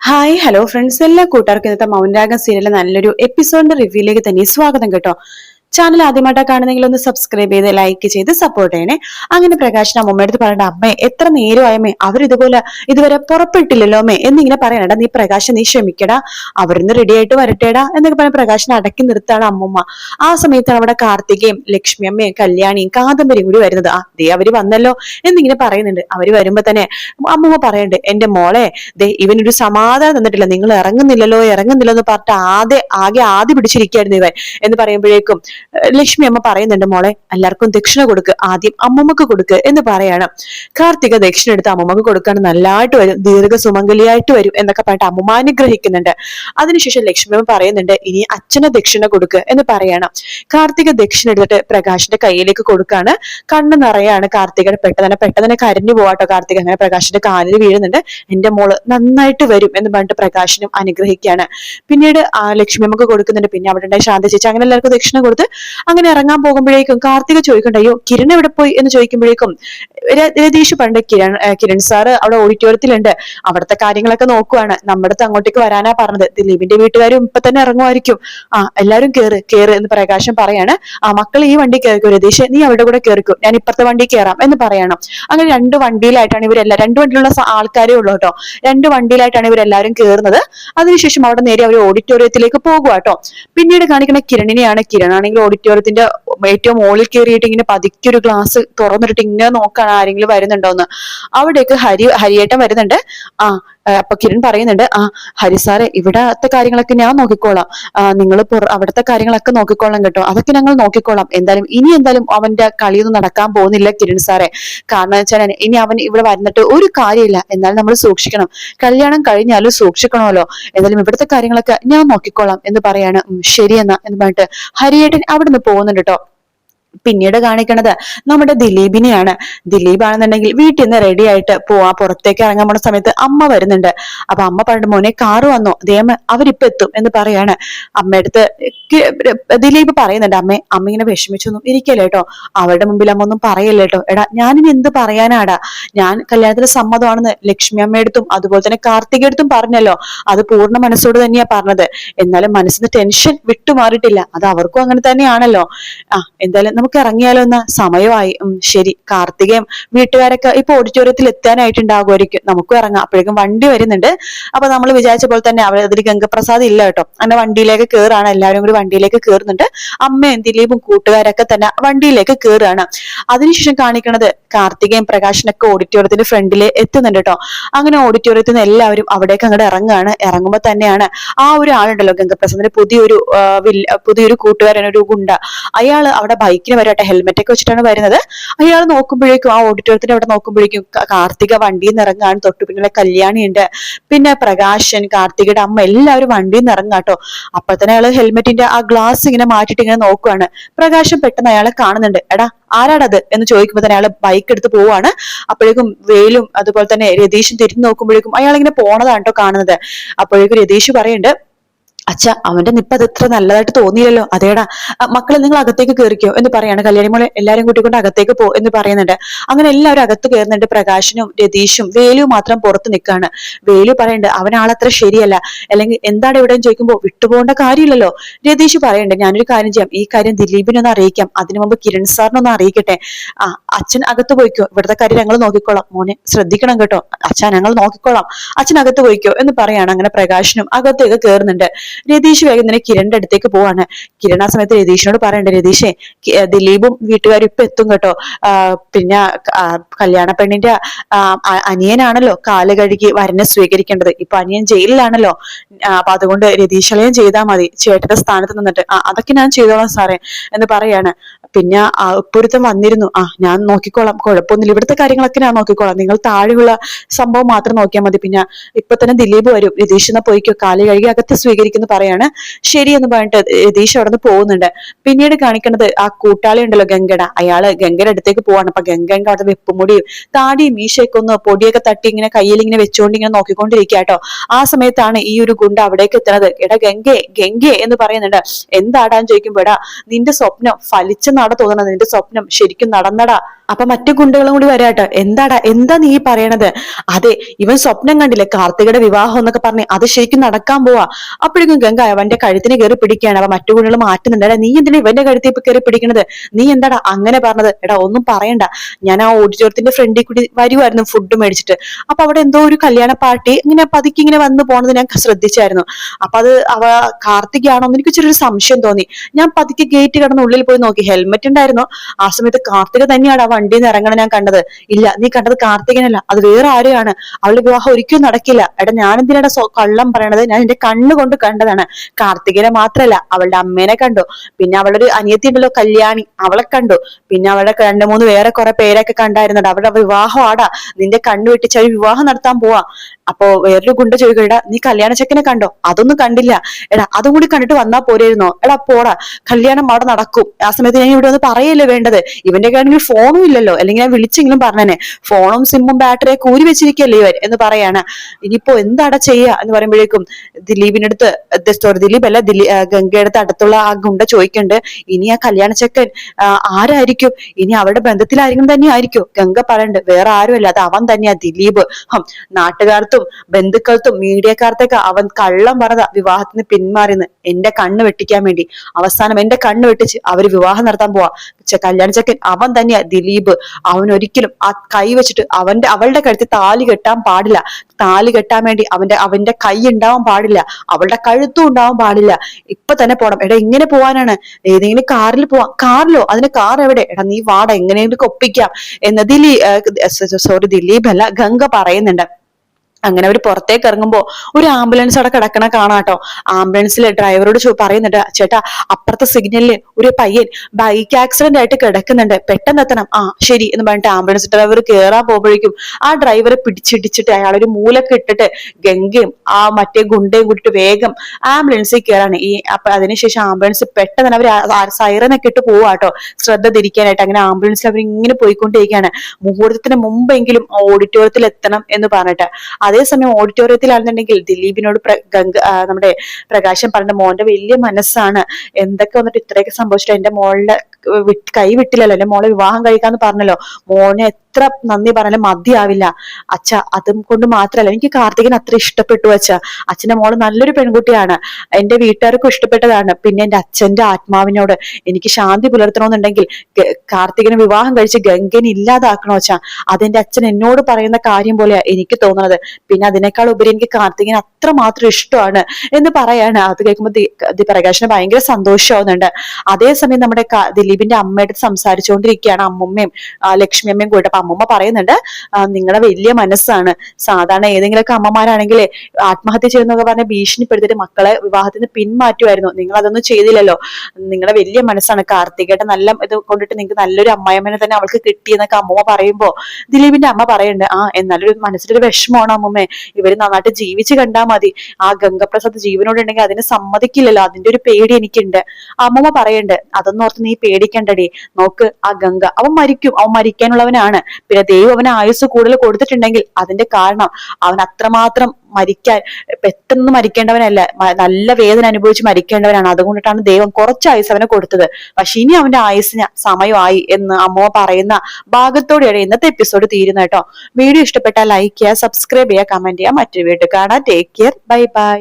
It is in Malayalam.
ഹായ് ഹലോ ഫ്രണ്ട്സ് എല്ലാ കൂട്ടുകാർക്കും ഇന്നത്തെ മൗൻരാഗം സീരിയലിലെ നല്ലൊരു എപ്പിസോഡിന്റെ റിവ്യൂയിലേക്ക് തന്നെ സ്വാഗതം കേട്ടോ. ചാനൽ ആദ്യമായിട്ടാണ് കാണുന്നെങ്കിൽ ഒന്ന് സബ്സ്ക്രൈബ് ചെയ്ത് ലൈക്ക് ചെയ്ത് സപ്പോർട്ട് ചെയ്യണേ. അങ്ങനെ പ്രകാശൻ അമ്മമ്മയുടെ അടുത്ത് പറയണ്ട അമ്മേ എത്ര നേരമായമ്മേ അവരിതുപോലെ ഇതുവരെ പുറപ്പെട്ടില്ലല്ലോ അമ്മേ എന്നിങ്ങനെ പറയണടാ. നീ പ്രകാശൻ നീ ക്ഷമിക്കടാ. അവരിന്ന് റെഡി ആയിട്ട് വരട്ടേടാ എന്നൊക്കെ പറഞ്ഞ പ്രകാശൻ അടക്കി നിർത്താണ് അമ്മമ്മ. ആ സമയത്താണ് അവിടെ കാർത്തികയും ലക്ഷ്മി അമ്മയും കല്യാണിയും കാദംബരിയും കൂടി വരുന്നത്. ആ ദേ അവർ വന്നല്ലോ എന്നിങ്ങനെ പറയുന്നുണ്ട്. അവർ വരുമ്പോ തന്നെ അമ്മമ്മ പറയണ്ട് എന്റെ മോളെ ദേ ഇവനൊരു സമാധാനം തന്നിട്ടില്ല. നിങ്ങൾ ഇറങ്ങുന്നില്ലല്ലോ ഇറങ്ങുന്നില്ലല്ലോ എന്ന് പറഞ്ഞിട്ട് ആദ്യ ആകെ ആദ്യ പിടിച്ചിരിക്കുകയായിരുന്നു ഇവൻ എന്ന് പറയുമ്പോഴേക്കും ലക്ഷ്മി അമ്മ പറയുന്നുണ്ട് മോളെ എല്ലാവർക്കും ദക്ഷിണ കൊടുക്ക്. ആദ്യം അമ്മമ്മക്ക് കൊടുക്ക് എന്ന് പറയാണ്. കാർത്തിക ദക്ഷിണ എടുത്ത് അമ്മമ്മക്ക് കൊടുക്കാൻ നല്ലതായിട്ട് വരും. ദീർഘ സുമംഗലിയായിട്ട് വരും എന്നൊക്കെ പറഞ്ഞിട്ട് അമ്മമ്മ അനുഗ്രഹിക്കുന്നുണ്ട്. അതിനുശേഷം ലക്ഷ്മി അമ്മ പറയുന്നുണ്ട് ഇനി അച്ഛന് ദക്ഷിണ കൊടുക്ക് എന്ന് പറയാണ്. കാർത്തിക ദക്ഷിണ എടുത്തിട്ട് പ്രകാശിന്റെ കയ്യിലേക്ക് കൊടുക്കാണ്. കണ്ണ് നിറയാണ് കാർത്തിക പെട്ടെന്ന് പെട്ടെന്ന് കരഞ്ഞു പോവാട്ടോ കാർത്തിക. അങ്ങനെ പ്രകാശിന്റെ കാലിൽ വീഴുന്നുണ്ട്. എന്റെ മോൾ നന്നായിട്ട് വരും എന്ന് പറഞ്ഞിട്ട് പ്രകാശിനും അനുഗ്രഹിക്കുകയാണ്. പിന്നീട് ആ ലക്ഷ്മി അമ്മയ്ക്ക് കൊടുക്കുന്നുണ്ട്. പിന്നെ അവിടെ ഉണ്ടായി ശാന്ത ചേച്ചി അങ്ങനെ എല്ലാവർക്കും ദക്ഷിണ കൊടുത്ത് അങ്ങനെ ഇറങ്ങാൻ പോകുമ്പോഴേക്കും കാർത്തിക ചോദിക്കണ്ട അയ്യോ കിരൺ എവിടെ പോയി? എന്ന് ചോദിക്കുമ്പോഴേക്കും രതീഷ് പണ്ട് കിരൺ കിരൺ സാറ് അവിടെ ഓഡിറ്റോറിയത്തിലുണ്ട് അവിടുത്തെ കാര്യങ്ങളൊക്കെ നോക്കുവാണ്. നമ്മുടെ അങ്ങോട്ടേക്ക് വരാനാ പറഞ്ഞത്. ദിലീപിന്റെ വീട്ടുകാരും ഇപ്പൊ തന്നെ ഇറങ്ങുമായിരിക്കും. ആ എല്ലാരും കേറ് കേറ് എന്ന് പ്രകാശം പറയാണ്. ആ മക്കൾ ഈ വണ്ടി കയറിക്കോ രതീഷ്? നീ അവിടെ കൂടെ കേറിക്കോ. ഞാൻ ഇപ്പുറത്തെ വണ്ടി കേറാം എന്ന് പറയണം. അങ്ങനെ രണ്ട് വണ്ടിയിലായിട്ടാണ് ഇവരെല്ലാം രണ്ട് വണ്ടിയിലുള്ള ആൾക്കാരേ ഉള്ളൂ കേട്ടോ. രണ്ട് വണ്ടിയിലായിട്ടാണ് ഇവരെല്ലാരും കേറുന്നത്. അതിനുശേഷം അവിടെ നേരെ അവർ ഓഡിറ്റോറിയത്തിലേക്ക് പോകുക കേട്ടോ. പിന്നീട് കാണിക്കുന്ന കിരണിനെയാണ് കിരൺ ആണെങ്കിൽ ഓഡിറ്റോറിയത്തിന്റെ ഏറ്റവും മുകളിൽ കയറിയിട്ട് ഇങ്ങനെ പതുക്കെ ഒരു ഗ്ലാസ് തുറന്നിട്ട് ഇങ്ങനെ നോക്കാൻ ആരെങ്കിലും വരുന്നുണ്ടോന്ന്. അവിടേക്ക് ഹരി ഹരിയേട്ടൻ വരുന്നുണ്ട്. ആ, അപ്പൊ കിരൺ പറയുന്നുണ്ട് ആ ഹരിസാറെ ഇവിടത്തെ കാര്യങ്ങളൊക്കെ ഞാൻ നോക്കിക്കോളാം. നിങ്ങൾ അവിടുത്തെ കാര്യങ്ങളൊക്കെ നോക്കിക്കോളാം കേട്ടോ. അതൊക്കെ ഞങ്ങൾ നോക്കിക്കോളാം. എന്തായാലും ഇനി എന്തായാലും അവന്റെ കളിയൊന്നും നടക്കാൻ പോകുന്നില്ല കിരൺ സാറെ. കാരണം വെച്ചാൽ ഇനി അവൻ ഇവിടെ വരുന്നിട്ട് ഒരു കാര്യമില്ല. എന്നാലും നമ്മൾ സൂക്ഷിക്കണം. കല്യാണം കഴിഞ്ഞാലും സൂക്ഷിക്കണമല്ലോ. എന്തായാലും ഇവിടുത്തെ കാര്യങ്ങളൊക്കെ ഞാൻ നോക്കിക്കോളാം എന്ന് പറയാണ്. ശരിയെന്നാ എന്ന് പറഞ്ഞിട്ട് ഹരിയേട്ടൻ അവിടുന്ന് പോകുന്നുണ്ട് കേട്ടോ. പിന്നീട് കാണിക്കണത് നമ്മുടെ ദിലീപിനെയാണ്. ദിലീപ് ആണെന്നുണ്ടെങ്കിൽ വീട്ടിൽ നിന്ന് റെഡി ആയിട്ട് പോവാ പുറത്തേക്ക് ഇറങ്ങാൻ പോണ സമയത്ത് അമ്മ വരുന്നുണ്ട്. അപ്പൊ അമ്മ പറഞ്ഞു മോനെ കാറ് വന്നു. ദേമ അവരിപ്പൊ എത്തും എന്ന് പറയാണ്. അമ്മയടുത്ത് ദിലീപ് പറയുന്നുണ്ട് അമ്മേ അമ്മ ഇങ്ങനെ വിഷമിച്ചൊന്നും ഇരിക്കല്ലേ കേട്ടോ അവരുടെ മുമ്പിൽ അമ്മ ഒന്നും പറയല്ലേ കേട്ടോ എടാ ഞാനിനി എന്ത് പറയാനാടാ? ഞാൻ കല്യാണത്തിന് സമ്മതമാണെന്ന് ലക്ഷ്മി അമ്മയടുത്തും അതുപോലെ തന്നെ കാർത്തികടുത്തും പറഞ്ഞല്ലോ. അത് പൂർണ മനസ്സോട് തന്നെയാ പറഞ്ഞത്. എന്നാലും മനസ്സിന് ടെൻഷൻ വിട്ടുമാറിയിട്ടില്ല. അത് അവർക്കും അങ്ങനെ തന്നെയാണല്ലോ. ആ എന്തായാലും നമുക്ക് ഇറങ്ങിയാലോ എന്ന സമയമായി. ശരി. കാർത്തികയും വീട്ടുകാരൊക്കെ ഇപ്പൊ ഓഡിറ്റോറിയത്തിൽ എത്താനായിട്ടുണ്ടാകുമായിരിക്കും. നമുക്കും ഇറങ്ങാം. അപ്പോഴേക്കും വണ്ടി വരുന്നുണ്ട്. അപ്പൊ നമ്മൾ വിചാരിച്ച പോലെ തന്നെ അവിടെ അതിൽ ഗംഗപ്രസാദ് ഇല്ല കേട്ടോ. അങ്ങനെ വണ്ടിയിലേക്ക് കയറാണ് എല്ലാവരും കൂടി വണ്ടിയിലേക്ക് കയറുന്നുണ്ട് അമ്മയും ദിലീപും കൂട്ടുകാരൊക്കെ തന്നെ വണ്ടിയിലേക്ക് കയറുകയാണ് അതിനുശേഷം കാണിക്കുന്നത് കാർത്തികയും പ്രകാശനൊക്കെ ഓഡിറ്റോറിയത്തിന്റെ ഫ്രണ്ടിൽ എത്തുന്നുണ്ട് കേട്ടോ. അങ്ങനെ ഓഡിറ്റോറിയത്തിൽ നിന്ന് എല്ലാവരും അവിടേക്ക് അങ്ങോട്ട് ഇറങ്ങുകയാണ്. ഇറങ്ങുമ്പോൾ തന്നെയാണ് ആ ഒരു ആളുണ്ടല്ലോ ഗംഗപ്രസാദിന്റെ പുതിയൊരു പുതിയൊരു കൂട്ടുകാരൻ ഒരു ഗുണ്ട. അയാൾ അവിടെ ബൈക്കിന് വരട്ടെ ഹെൽമെറ്റ് ഒക്കെ വെച്ചിട്ടാണ് വരുന്നത്. അയാൾ നോക്കുമ്പോഴേക്കും ആ ഓഡിറ്റോറിയത്തിന്റെ അവിടെ നോക്കുമ്പോഴേക്കും കാർത്തിക വണ്ടിയിൽ നിന്ന് ഇറങ്ങാണ്. തൊട്ടു കല്യാണി ഉണ്ട് പിന്നെ പ്രകാശൻ കാർത്തികയുടെ അമ്മ എല്ലാവരും വണ്ടിയിൽ നിന്ന് കേട്ടോ. അപ്പൊ തന്നെ അയാൾ ഹെൽമെറ്റിന്റെ ആ ഗ്ലാസ് ഇങ്ങനെ മാറ്റിട്ട് ഇങ്ങനെ നോക്കുവാണ്. പ്രകാശൻ പെട്ടെന്ന് അയാളെ കാണുന്നുണ്ട്. എടാ ആരാടത്? എന്ന് ചോദിക്കുമ്പോൾ തന്നെ അയാൾ ബൈക്ക് എടുത്ത് പോവാണ് അപ്പോഴേക്കും വേലും അതുപോലെ തന്നെ രതീഷും തിരിഞ്ഞു നോക്കുമ്പോഴേക്കും അയാൾ ഇങ്ങനെ പോണതാണ് കേട്ടോ കാണുന്നത്. അപ്പോഴേക്കും രതീഷ് പറയുന്നുണ്ട് അച്ഛ അവന്റെ നിപ്പ് അത് ഇത്ര നല്ലതായിട്ട് തോന്നിയില്ലല്ലോ. അതേടാ മക്കളെ നിങ്ങൾ അകത്തേക്ക് കയറിക്കോ എന്ന് പറയാണ്. കല്യാണി മോളെ എല്ലാരും കൂട്ടിക്കൊണ്ട് അകത്തേക്ക് പോ എന്ന് പറയുന്നുണ്ട്. അങ്ങനെ എല്ലാവരും അകത്ത് കയറുന്നുണ്ട്. പ്രകാശനും രതീഷും വേലു മാത്രം പുറത്ത് നിൽക്കാണ് വേലു പറയുന്നുണ്ട് അവനാളത്ര ശരിയല്ല. അല്ലെങ്കിൽ എന്താണ് ഇവിടെ ചോദിക്കുമ്പോൾ വിട്ടുപോകേണ്ട കാര്യമില്ലല്ലോ. രതീഷ് പറയുന്നുണ്ട് ഞാനൊരു കാര്യം ചെയ്യാം. ഈ കാര്യം ദിലീപിനൊന്ന് അറിയിക്കാം. അതിനു മുമ്പ് കിരൺ സാറിനൊന്ന് അറിയിക്കട്ടെ. ആ അച്ഛൻ അകത്ത് പോയിക്കോ. ഇവിടുത്തെ കാര്യം ഞങ്ങൾ നോക്കിക്കോളാം. മോനെ ശ്രദ്ധിക്കണം കേട്ടോ. അച്ഛൻ ഞങ്ങൾ നോക്കിക്കോളാം. അച്ഛൻ അകത്ത് പോയിക്കോ എന്ന് പറയാണ്. അങ്ങനെ പ്രകാശനും അകത്തേക്ക് കയറുന്നുണ്ട് രതീഷ് വേഗം തന്നെ കിരണിന്റെ അടുത്തേക്ക് പോവാണ്. കിരൺ ആ സമയത്ത് രതീഷിനോട് പറയണ്ടേ രതീഷേ ദിലീപും വീട്ടുകാരും ഇപ്പൊ എത്തും കേട്ടോ. പിന്നെ കല്യാണ പെണ്ണിന്റെ അനിയനാണല്ലോ കാൽ കഴുകി വരനെ സ്വീകരിക്കേണ്ടത്. ഇപ്പൊ അനിയൻ ജയിലിലാണല്ലോ. അപ്പൊ അതുകൊണ്ട് രതീഷളയും ചെയ്താൽ മതി. ചേട്ടന്റെ സ്ഥാനത്ത് നിന്നിട്ട്. അതൊക്കെ ഞാൻ ചെയ്തോളാം സാറേ എന്ന് പറയാണ്. പിന്നെ ആ, വന്നിരുന്നു. ആ ഞാൻ നോക്കിക്കോളാം. കുഴപ്പമൊന്നുമില്ല. ഇവിടുത്തെ കാര്യങ്ങളൊക്കെ ഞാൻ നോക്കിക്കോളാം. നിങ്ങൾ താഴെയുള്ള സംഭവം മാത്രം നോക്കിയാൽ മതി. പിന്നെ ഇപ്പൊ തന്നെ ദിലീപ് വരും. രതീഷ് എന്നാ പോയിക്കോ? കാൽ കഴുകി അകത്ത് സ്വീകരിക്കുന്നു പറയാണ്. ശരി എന്ന് പറഞ്ഞിട്ട് രതീഷ് അവിടെ നിന്ന് പോകുന്നുണ്ട്. പിന്നീട് കാണിക്കുന്നത് ആ കൂട്ടാളി ഉണ്ടല്ലോ ഗംഗട അയാൾ ഗംഗയുടെ അടുത്തേക്ക് പോവാണ്. അപ്പൊ ഗംഗ അവിടെ വെപ്പുമുടിയും താടിയും മീശയൊക്കെ ഒന്ന് പൊടിയൊക്കെ തട്ടി ഇങ്ങനെ കയ്യിൽ ഇങ്ങനെ വെച്ചുകൊണ്ട് ഇങ്ങനെ നോക്കിക്കൊണ്ടിരിക്കുക കേട്ടോ. ആ സമയത്താണ് ഈ ഒരു ഗുണ്ട അവിടേക്ക് എത്തുന്നത്. എടാ ഗംഗെ ഗംഗെ എന്ന് പറയുന്നുണ്ട്. എന്താടാന്ന് ചോദിക്കുമ്പോ എടാ നിന്റെ സ്വപ്നം ഫലിച്ചെന്നാടാ തോന്നണത് നിന്റെ സ്വപ്നം ശരിക്കും നടന്നടാ. അപ്പൊ മറ്റു ഗുണ്ടകളും കൂടി വരാട്ടോ. എന്താടാ എന്താ നീ പറയണത്? അതെ ഇവൻ സ്വപ്നം കണ്ടില്ലേ? കാർത്തികയുടെ വിവാഹം എന്നൊക്കെ പറഞ്ഞ് അത് ശരിക്കും നടക്കാൻ പോവാ. അപ്പോഴേക്കും ഗംഗ അവന്റെ കഴുത്തിനെ കയറി പിടിക്കുകയാണ്. അപ്പൊ മറ്റു ഗുണ്ടകൾ മാറ്റുന്നുണ്ട്. നീ എന്തിനാ ഇവന്റെ കഴുത്തിൽ കയറി പിടിക്കണത്? നീ എന്താടാ അങ്ങനെ പറഞ്ഞത്? എടാ ഒന്നും പറയണ്ട. ഞാൻ ആ ഓഡിറ്റോറിയത്തിന്റെ ഫ്രണ്ടിൽ കൂടി വരുമായിരുന്നു ഫുഡ് മേടിച്ചിട്ട്. അപ്പൊ അവിടെ എന്തോ ഒരു കല്യാണ പാർട്ടി ഇങ്ങനെ പതുക്കി ഇങ്ങനെ വന്നു പോണത് ഞാൻ ശ്രദ്ധിച്ചായിരുന്നു. അപ്പൊ അത് അവ കാർത്തികയാണോ എന്ന് എനിക്ക് ചെറിയൊരു സംശയം തോന്നി. ഞാൻ പതുക്കെ ഗേറ്റ് കടന്ന് ഉള്ളിൽ പോയി നോക്കി. ഹെൽമെറ്റ് ഉണ്ടായിരുന്നു. ആ സമയത്ത് കാർത്തിക തന്നെയാണ് ആ വണ്ടിയിൽ നിന്ന് ഇറങ്ങണ ഞാൻ കണ്ടത്. ഇല്ല നീ കണ്ടത് കാർത്തികനല്ല അത് വേറെ ആരെയാണ്? അവളുടെ വിവാഹം ഒരിക്കലും നടക്കില്ല. എടാ ഞാൻ എന്തിനാ കള്ളം പറയണത്? ഞാൻ എന്റെ കണ്ണുകൊണ്ട് കണ്ടതാണ്. കാർത്തികനെ മാത്രല്ല അവളുടെ അമ്മേനെ കണ്ടു. പിന്നെ അവളുടെ ഒരു അനിയത്തി ഉണ്ടല്ലോ കല്യാണി അവളെ കണ്ടു. പിന്നെ അവളുടെ രണ്ടു മൂന്ന് വേറെ കുറെ പേരൊക്കെ കണ്ടായിരുന്നുണ്ട് അവളുടെ വിവാഹം ആടാ. നിന്റെ കണ്ണു വെട്ടിച്ച് അവർ വിവാഹം നടത്താൻ പോവാ. അപ്പോ വേറൊരു ഗുണ്ട ചോദിക്കടാ നീ കല്യാണ ചെക്കനെ കണ്ടോ? അതൊന്നും കണ്ടില്ല. എടാ അതും കൂടി കണ്ടിട്ട് വന്നാ പോരായിരുന്നോ എടാ പോടാ കല്യാണം അവിടെ നടക്കും. ആ സമയത്ത് ഞാൻ ഇവിടെ ഒന്ന് പറയല്ലേ വേണ്ടത്? ഇവന്റെ ആണെങ്കിൽ ഫോണും ഇല്ലല്ലോ. അല്ലെങ്കിൽ ഞാൻ വിളിച്ചെങ്കിലും പറഞ്ഞനെ. ഫോണും സിമ്മും ബാറ്ററിയൊക്കെ ഊരി വെച്ചിരിക്കല്ലേ ഇവൻ? എന്ന് പറയാണ്. ഇനിയിപ്പോ എന്താടാ ചെയ്യുക എന്ന് പറയുമ്പോഴേക്കും ദിലീപിനടുത്ത് സോറി ദിലീപ് അല്ല ദിലീ ഗംഗയുടെ അടുത്തുള്ള ആ ഗുണ്ട ചോദിക്കുന്നുണ്ട്. ഇനി ആ കല്യാണ ചെക്കൻ ആരായിരിക്കും? ഇനി അവരുടെ ബന്ധത്തിലായിരിക്കും തന്നെ ആയിരിക്കും. ഗംഗ പറയണ്ട് വേറെ ആരുമല്ല അത് അവൻ തന്നെയാ ദിലീപ്. നാട്ടുകാർത്തും ബന്ധുക്കൾത്തും മീഡിയക്കാർക്കൊക്കെ അവൻ കള്ളം പറഞ്ഞ വിവാഹത്തിന് പിന്മാറിന്ന് എന്റെ കണ്ണ് വെട്ടിക്കാൻ വേണ്ടി. അവസാനം എന്റെ കണ്ണ് വെട്ടിച്ച് അവർ വിവാഹം നടത്താൻ പോവാ. കല്യാണ ചെക്കൻ അവൻ തന്നെയാ ദിലീപ്. അവൻ ഒരിക്കലും ആ കൈ വെച്ചിട്ട് അവന്റെ അവളുടെ കഴുത്തിൽ താലി കെട്ടാൻ പാടില്ല. താലി കെട്ടാൻ വേണ്ടി അവന്റെ അവന്റെ കൈ ഉണ്ടാവാൻ പാടില്ല. അവളുടെ കഴുത്തും ഉണ്ടാവാൻ പാടില്ല. ഇപ്പൊ തന്നെ പോണം. എടാ ഇങ്ങനെ പോവാനാണ്. ഏതെങ്കിലും കാറിൽ പോവാം. കാറിലോ? അതിന് കാർ എവിടെ? എടാ നീ വാട. എങ്ങനെയെങ്കിലും ഒപ്പിക്കാം. എന്ന് ദിലീപ് സോറി ദിലീപ് അല്ല ഗംഗ പറയുന്നുണ്ട്. അങ്ങനെ അവർ പുറത്തേക്ക് ഇറങ്ങുമ്പോൾ ഒരു ആംബുലൻസ് അവിടെ കിടക്കണ കാണാട്ടോ. ആംബുലൻസിൽ ഡ്രൈവറോട് പറയുന്നുണ്ട് ചേട്ടാ അപ്പുറത്തെ സിഗ്നലിൽ ഒരു പയ്യൻ ബൈക്ക് ആക്സിഡന്റ് ആയിട്ട് കിടക്കുന്നുണ്ട്. പെട്ടെന്ന് എത്തണം. ആ ശരി എന്ന് പറഞ്ഞിട്ട് ആംബുലൻസ് ഡ്രൈവർ കയറാൻ പോകുമ്പോഴേക്കും ആ ഡ്രൈവറെ പിടിച്ചിടിച്ചിട്ട് അയാൾ ഒരു മൂലൊക്കെ ഇട്ടിട്ട് ഗംഗയും ആ മറ്റേ ഗുണ്ടയും കൂട്ടിട്ട് വേഗം ആംബുലൻസിൽ കയറാണ് ഈ അപ്പൊ അതിനുശേഷം ആംബുലൻസ് പെട്ടെന്ന് അവർ സൈറനൊക്കെ ഇട്ട് പോവാട്ടോ. ശ്രദ്ധ തിരിക്കാനായിട്ട് അങ്ങനെ ആംബുലൻസിൽ അവർ ഇങ്ങനെ പോയിക്കൊണ്ടിരിക്കുകയാണ്. മുഹൂർത്തത്തിന് മുമ്പെങ്കിലും ഓഡിറ്റോറിയത്തിൽ എത്തണം എന്ന് പറഞ്ഞിട്ട്. അതേസമയം ഓഡിറ്റോറിയത്തിലാണെന്നുണ്ടെങ്കിൽ ദിലീപിനോട് ഗംഗ നമ്മുടെ പ്രകാശം പറഞ്ഞ മോന്റെ വലിയ മനസ്സാണ്. എന്തൊക്കെ വന്നിട്ട് ഇത്രയൊക്കെ സംഭവിച്ചിട്ട് എന്റെ മോളുടെ കൈ വിട്ടില്ലല്ലോ. എന്റെ മോളെ വിവാഹം കഴിക്കാന്ന് പറഞ്ഞല്ലോ. മോനെ എത്ര നന്ദി പറഞ്ഞാലും മതിയാവില്ല. അച്ഛ അതും കൊണ്ട് മാത്രല്ല എനിക്ക് കാർത്തികൻ അത്ര ഇഷ്ടപ്പെട്ടു അച്ഛ. അച്ഛന്റെ മോൾ നല്ലൊരു പെൺകുട്ടിയാണ്. എന്റെ വീട്ടുകാർക്കും ഇഷ്ടപ്പെട്ടതാണ്. പിന്നെ എന്റെ അച്ഛന്റെ ആത്മാവിനോട് എനിക്ക് ശാന്തി പുലർത്തണമെന്നുണ്ടെങ്കിൽ കാർത്തികനെ വിവാഹം കഴിച്ച് ഗംഗനെ ഇല്ലാതാക്കണോ അച്ഛ? അതെന്റെ അച്ഛൻ എന്നോട് പറയുന്ന കാര്യം പോലെയാ എനിക്ക് തോന്നുന്നത്. പിന്നെ അതിനേക്കാൾ ഉപരി എനിക്ക് കാർത്തികൻ അത്രമാത്രം ഇഷ്ടമാണ് എന്ന് പറയാണ്. അത് കേൾക്കുമ്പോൾ പ്രകാശിന് ഭയങ്കര സന്തോഷമാവുന്നുണ്ട്. അതേസമയം നമ്മുടെ ദിലീപിന്റെ അമ്മയുടെ സംസാരിച്ചുകൊണ്ടിരിക്കുകയാണ് അമ്മുമ്മയും ലക്ഷ്മി അമ്മയും കൂടെ. അമ്മമ്മ പറയുന്നുണ്ട് നിങ്ങളുടെ വലിയ മനസ്സാണ്. സാധാരണ ഏതെങ്കിലുമൊക്കെ അമ്മമാരാണെങ്കിൽ ആത്മഹത്യ ചെയ്യുന്നൊക്കെ പറഞ്ഞ ഭീഷണിപ്പെടുത്തിട്ട് മക്കളെ വിവാഹത്തിന് പിന്മാറ്റുമായിരുന്നു നിങ്ങൾ അതൊന്നും ചെയ്തില്ലല്ലോ. നിങ്ങളുടെ വലിയ മനസ്സാണ്. കാർത്തികേട്ട നല്ല ഇത് കൊണ്ടിട്ട് നിങ്ങൾക്ക് നല്ലൊരു അമ്മായിമ്മനെ തന്നെ അവൾക്ക് കിട്ടിയെന്നൊക്കെ അമ്മമ്മ പറയുമ്പോ ദിലീപിന്റെ അമ്മ പറയുന്നുണ്ട് ആ എന്നാലൊരു മനസ്സിലൊരു വിഷമമാണ് അമ്മമ്മേ? ഇവർ നന്നായിട്ട് ജീവിച്ച് കണ്ടാൽ മതി. ആ ഗംഗപ്രസാദ് ജീവനോടുണ്ടെങ്കിൽ അതിനെ സമ്മതിക്കില്ലല്ലോ. അതിന്റെ ഒരു പേടി എനിക്കുണ്ട്. അമ്മമ്മ പറയുന്നുണ്ട് അതൊന്നും ഓർത്ത് നീ പേടിക്കണ്ടടി. നോക്ക് ആ ഗംഗ അവൻ മരിക്കും. അവൻ മരിക്കാനുള്ളവനാണ്. പിന്നെ ദൈവം അവന് ആയുസ് കൂടുതൽ കൊടുത്തിട്ടുണ്ടെങ്കിൽ അതിന്റെ കാരണം അവൻ അത്രമാത്രം മരിക്കാൻ പെട്ടെന്ന് മരിക്കേണ്ടവനല്ല നല്ല വേദന അനുഭവിച്ച് മരിക്കേണ്ടവനാണ്. അതുകൊണ്ടിട്ടാണ് ദൈവം കുറച്ച് ആയുസ് അവനെ കൊടുത്തത്. പക്ഷെ ഇനി അവന്റെ ആയുസിന് സമയമായി എന്ന് അമ്മ പറയുന്ന ഭാഗത്തോടെയാണ് ഇന്നത്തെ എപ്പിസോഡ് തീരുന്നത് കേട്ടോ. വീഡിയോ ഇഷ്ടപ്പെട്ടാൽ ലൈക്ക് ചെയ്യുക സബ്സ്ക്രൈബ് ചെയ്യുക കമന്റ് ചെയ്യുക. മറ്റൊരു വീഡിയോ കാണാം. Take care bye bye